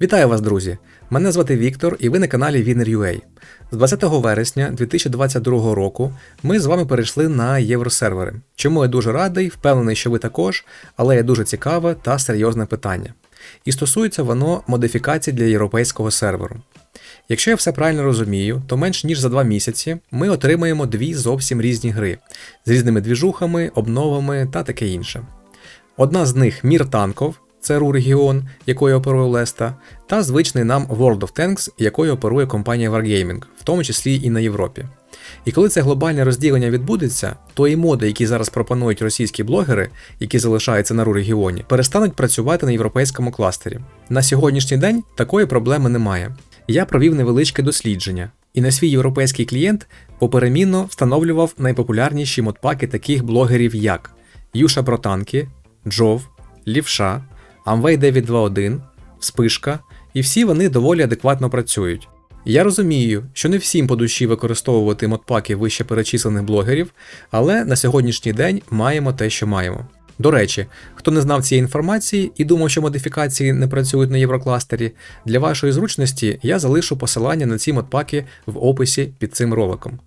Вітаю вас, друзі! Мене звати Віктор, і ви на каналі Winner.ua. З 20 вересня 2022 року ми з вами перейшли на євросервери. Чому я дуже радий, впевнений, що ви також, але є дуже цікаве та серйозне питання. І стосується воно модифікацій для європейського серверу. Якщо я все правильно розумію, то менш ніж за два місяці ми отримаємо дві зовсім різні гри з різними двіжухами, обновами та таке інше. Одна з них Мір танков, це регіон, якою оперує Леста, та звичний нам World of Tanks, якою оперує компанія Wargaming, в тому числі і на Європі. І коли це глобальне розділення відбудеться, то і моди, які зараз пропонують російські блогери, які залишаються на РУ регіоні, перестануть працювати на європейському кластері. На сьогоднішній день такої проблеми немає. Я провів невеличке дослідження, і на свій європейський клієнт поперемінно встановлював найпопулярніші модпаки таких блогерів, як Юша про танки, Джов, Лівша, Amway 921, Вспишка, і всі вони доволі адекватно працюють. Я розумію, що не всім по душі використовувати модпаки вище перечислених блогерів, але на сьогоднішній день маємо те, що маємо. До речі, хто не знав цієї інформації і думав, що модифікації не працюють на єврокластері, для вашої зручності я залишу посилання на ці модпаки в описі під цим роликом.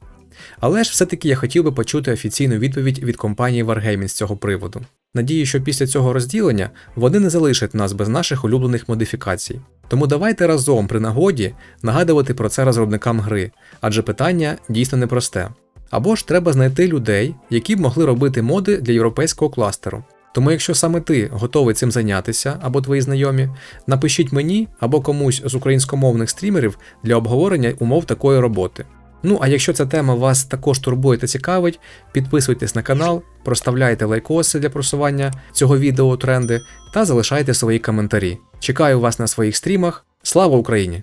Але ж все-таки я хотів би почути офіційну відповідь від компанії Wargaming з цього приводу. Надію, що після цього розділення вони не залишать нас без наших улюблених модифікацій. Тому давайте разом при нагоді нагадувати про це розробникам гри, адже питання дійсно непросте. Або ж треба знайти людей, які б могли робити моди для європейського кластеру. Тому, якщо саме ти готовий цим зайнятися або твої знайомі, напишіть мені або комусь з українськомовних стрімерів для обговорення умов такої роботи. Ну а якщо ця тема вас також турбує та цікавить, підписуйтесь на канал, проставляйте лайкоси для просування цього відео тренди та залишайте свої коментарі. Чекаю вас на своїх стрімах. Слава Україні!